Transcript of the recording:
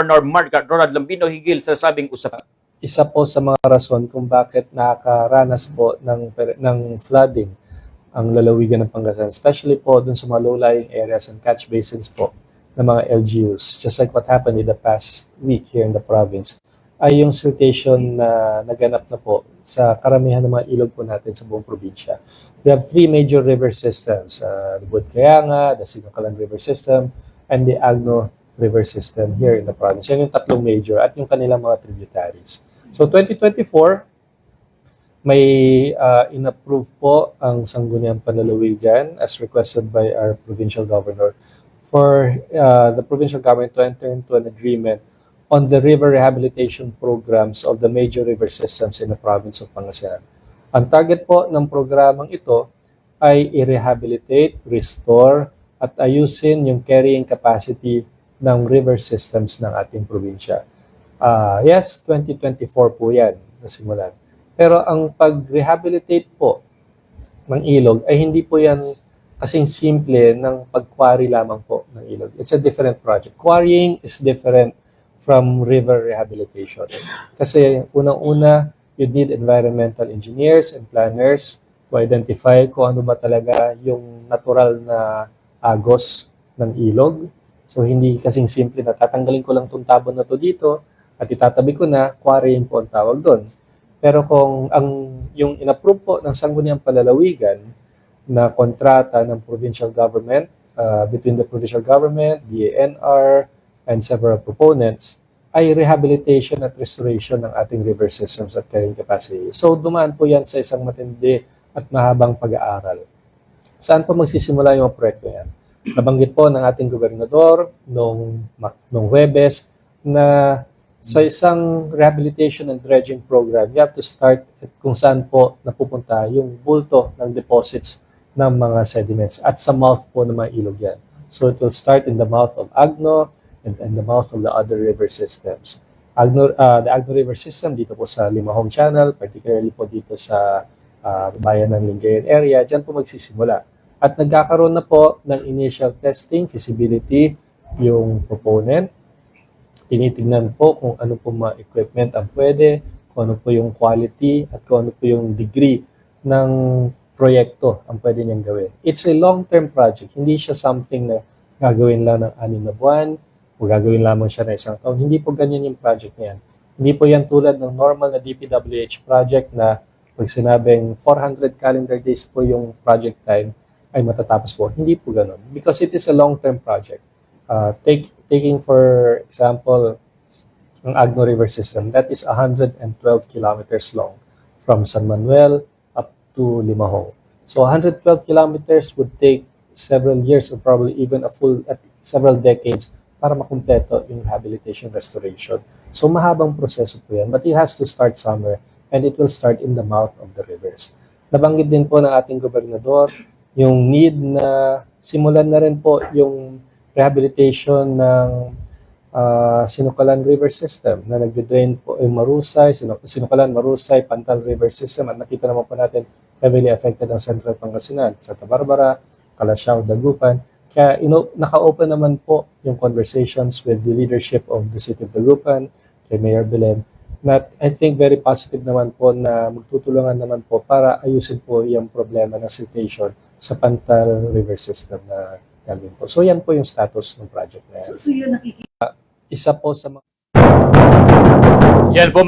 Governor Mark Ronald Lambino higil sa sabing usapan. isa po sa mga rason kung bakit nakakaranas po ng, ng flooding ang lalawigan ng Pangasinan, especially po dun sa mga low-lying areas and catch basins po ng mga LGUs, just like what happened in the past week here in the province, ay yung siltation na naganap na po sa karamihan ng mga ilog po natin sa buong probinsya. We have three major river systems, uh, the Budkayanga, the Sinocalan River System, and the Agno River System here in the province. Yan yung tatlong major at yung kanilang mga tributaries. So 2024, may uh, inapprove po ang Sangguniang Panlalawigan as requested by our provincial governor for uh, the provincial government to enter into an agreement on the river rehabilitation programs of the major river systems in the province of Pangasinan. Ang target po ng programang ito ay i-rehabilitate, restore, at ayusin yung carrying capacity ng river systems ng ating probinsya. Ah, yes, 2024 po yan nasimulan. Pero ang pag-rehabilitate po ng ilog ay hindi po yan kasing simple ng pag-quarry lamang po ng ilog. It's a different project. Quarrying is different from river rehabilitation. Kasi unang-una, you need environmental engineers and planners to identify kung ano ba talaga yung natural na agos ng ilog. So hindi kasing simple na tatanggalin ko lang itong tabon na to dito at itatabi ko na, quarrying po ang tawag doon. Pero kung ang yung inapprove po ng Sangguniang Palalawigan na kontrata ng provincial government uh, between the provincial government, DANR, and several proponents ay rehabilitation at restoration ng ating river systems at carrying capacity. So dumaan po yan sa isang matindi at mahabang pag-aaral. Saan po magsisimula yung proyekto yan? Nabanggit po ng ating gobernador ma- nung Webes na sa isang rehabilitation and dredging program, you have to start at kung saan po napupunta yung bulto ng deposits ng mga sediments at sa mouth po ng mga ilog yan. So it will start in the mouth of Agno and, and the mouth of the other river systems. Agno, uh, the Agno River System dito po sa Limahong Channel, particularly po dito sa uh, bayan ng Lingayen area, dyan po magsisimula. At nagkakaroon na po ng initial testing, feasibility, yung proponent, tinitingnan po kung ano po mga equipment ang pwede, kung ano po yung quality, at kung ano po yung degree ng proyekto ang pwede niyang gawin. It's a long-term project. Hindi siya something na gagawin lang ng anim na buwan o gagawin lamang siya na isang taon. Hindi po ganyan yung project na yan. Hindi po yan tulad ng normal na DPWH project na pag sinabing 400 calendar days po yung project time ay matatapos po. Hindi po ganun. Because it is a long-term project. Uh, take, taking for example, ang Agno River System, that is 112 kilometers long from San Manuel up to Limahong. So 112 kilometers would take several years or probably even a full, at several decades para makumpleto yung rehabilitation restoration. So mahabang proseso po yan, but it has to start somewhere and it will start in the mouth of the rivers. Nabanggit din po ng ating gobernador yung need na simulan na rin po yung rehabilitation ng uh, Sinukalan River System na nagde-drain po yung Marusay, Sinu- Sinukalan, Marusay, Pantal River System at nakita naman po natin heavily affected ang Central Pangasinan, Santa Barbara, Calasiao, Dagupan. Kaya ino, naka-open naman po yung conversations with the leadership of the City of Dagupan, kay Mayor Belen, na I think very positive naman po na magtutulungan naman po para ayusin po yung problema ng siltation sa Pantal River System na namin po. So yan po yung status ng project na yan. So, so yun nakikita Isa po sa mga Yan po